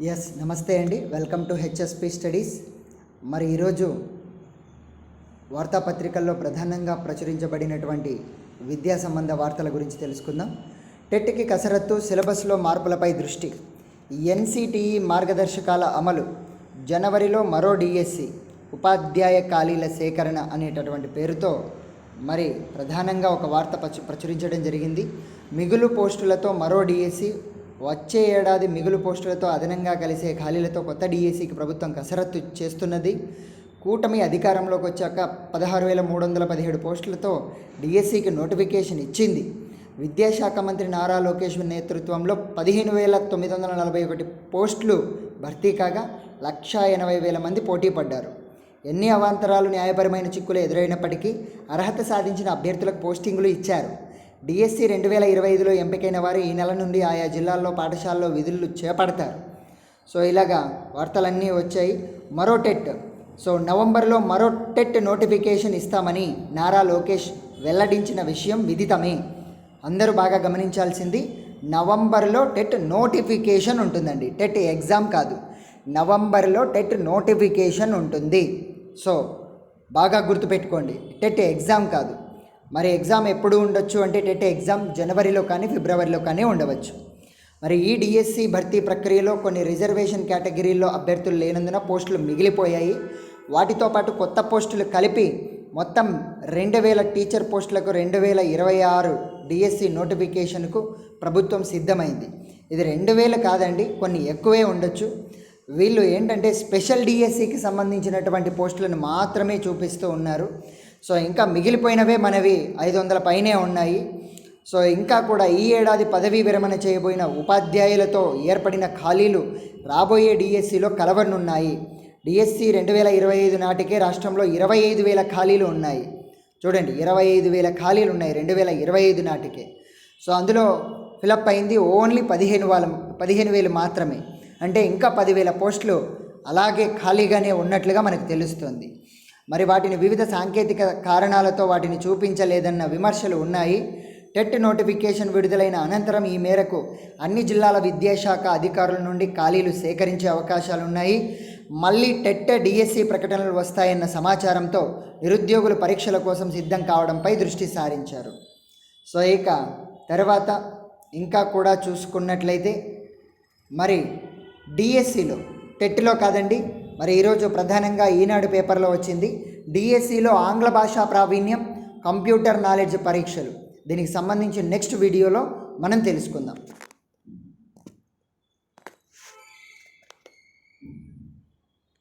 Yes నమస్తే అండి. Welcome to HSP studies మరి ఈరోజు వార్తాపత్రికల్లో ప్రధానంగా ప్రచురించబడినటువంటి విద్యా సంబంధ వార్తల గురించి తెలుసుకుందాం. టెట్కి కసరత్తు సిలబస్లో మార్పులపై దృష్టి. ఎన్సిటిఈ మార్గదర్శకాల అమలు. జనవరిలో మరో డిఎస్సి ఉపాధ్యాయ ఖాళీల సేకరణ అనేటటువంటి పేరుతో మరి ప్రధానంగా ఒక వార్త ప్రచు- ప్రచురించడం జరిగింది. మిగులు పోస్టులతో మరో డిఎస్సి వచ్చే ఏడాది మిగులు పోస్టులతో అదనంగా కలిసే ఖాళీలతో కొత్త డిఎస్సికి ప్రభుత్వం కసరత్తు చేస్తున్నది. కూటమి అధికారంలోకి వచ్చాక పదహారు వేల మూడు వందల పదిహేడు పోస్టులతో డిఎస్సికి నోటిఫికేషన్ ఇచ్చింది. విద్యాశాఖ మంత్రి నారా లోకేష్ నేతృత్వంలో పదిహేను వేల తొమ్మిది వందల నలభై ఒకటి పోస్టులు భర్తీ కాగా లక్షా ఎనభై వేల మంది పోటీ పడ్డారు. ఎన్ని అవాంతరాలు న్యాయపరమైన చిక్కులు ఎదురైనప్పటికీ అర్హత సాధించిన అభ్యర్థులకు పోస్టింగులు ఇచ్చారు. డిఎస్సి రెండు వేల ఇరవై ఐదులో ఎంపికైన వారు ఈ నెల నుండి ఆయా జిల్లాల్లో పాఠశాలలో విధులు చేపడతారు. సో ఇలాగా వార్తలన్నీ వచ్చాయి. మరో టెట్. సో నవంబర్లో మరో టెట్ నోటిఫికేషన్ ఇస్తామని నారా లోకేష్ వెల్లడించిన విషయం విదితమే. అందరూ బాగా గమనించాల్సింది నవంబర్లో టెట్ నోటిఫికేషన్ ఉంటుందండి. టెట్ ఎగ్జామ్ కాదు. నవంబర్లో టెట్ నోటిఫికేషన్ ఉంటుంది. సో బాగా గుర్తుపెట్టుకోండి. టెట్ ఎగ్జామ్ కాదు. మరి ఎగ్జామ్ ఎప్పుడు ఉండొచ్చు అంటే టెట్ ఎగ్జామ్ జనవరిలో కానీ ఫిబ్రవరిలో కానీ ఉండవచ్చు. మరి ఈ డిఎస్సి భర్తీ ప్రక్రియలో కొన్ని రిజర్వేషన్ కేటగిరీల్లో అభ్యర్థులు లేనందున పోస్టులు మిగిలిపోయాయి. వాటితో పాటు కొత్త పోస్టులు కలిపి మొత్తం రెండు వేల టీచర్ పోస్టులకు రెండు వేల ఇరవై ఆరు డిఎస్సి నోటిఫికేషన్కు ప్రభుత్వం సిద్ధమైంది. ఇది రెండు వేలు కాదండి కొన్ని ఎక్కువే ఉండొచ్చు. వీళ్ళు ఏంటంటే స్పెషల్ డిఎస్సికి సంబంధించినటువంటి పోస్టులను మాత్రమే చూపిస్తూ ఉన్నారు. సో ఇంకా మిగిలిపోయినవే మనవి ఐదు వందల పైనే ఉన్నాయి. సో ఇంకా కూడా ఈ ఏడాది పదవీ విరమణ చేయబోయిన ఉపాధ్యాయులతో ఏర్పడిన ఖాళీలు రాబోయే డిఎస్సిలో కలవనున్నాయి. డిఎస్సి రెండు వేల ఇరవై ఐదు నాటికే రాష్ట్రంలో ఇరవై ఐదు వేల ఖాళీలు ఉన్నాయి. చూడండి ఇరవై ఐదు వేల ఖాళీలు ఉన్నాయి రెండు వేల ఇరవై ఐదు నాటికే. సో అందులో ఫిలప్ అయింది ఓన్లీ పదిహేను వాళ్ళ పదిహేను వేలు మాత్రమే. అంటే ఇంకా పదివేల పోస్టులు అలాగే ఖాళీగానే ఉన్నట్లుగా మనకు తెలుస్తుంది. మరి వాటిని వివిధ సాంకేతిక కారణాలతో వాటిని చూపించలేదన్న విమర్శలు ఉన్నాయి. టెట్ నోటిఫికేషన్ విడుదలైన అనంతరం ఈ మేరకు అన్ని జిల్లాల విద్యాశాఖ అధికారుల నుండి ఖాళీలు సేకరించే అవకాశాలున్నాయి మళ్ళీ టెట్ డిఎస్సి ప్రకటనలు వస్తాయన్న సమాచారంతో నిరుద్యోగులు పరీక్షల కోసం సిద్ధం కావడంపై దృష్టి సారించారు. సో ఇక తర్వాత ఇంకా కూడా చూసుకున్నట్లయితే మరి డిఎస్సిలో టెట్లో కాదండి మరి ఈరోజు ప్రధానంగా ఈనాడు పేపర్లో వచ్చింది డిఎస్సిలో ఆంగ్ల భాషా ప్రావీణ్యం కంప్యూటర్ నాలెడ్జ్ పరీక్షలు. దీనికి సంబంధించి నెక్స్ట్ వీడియోలో మనం తెలుసుకుందాం.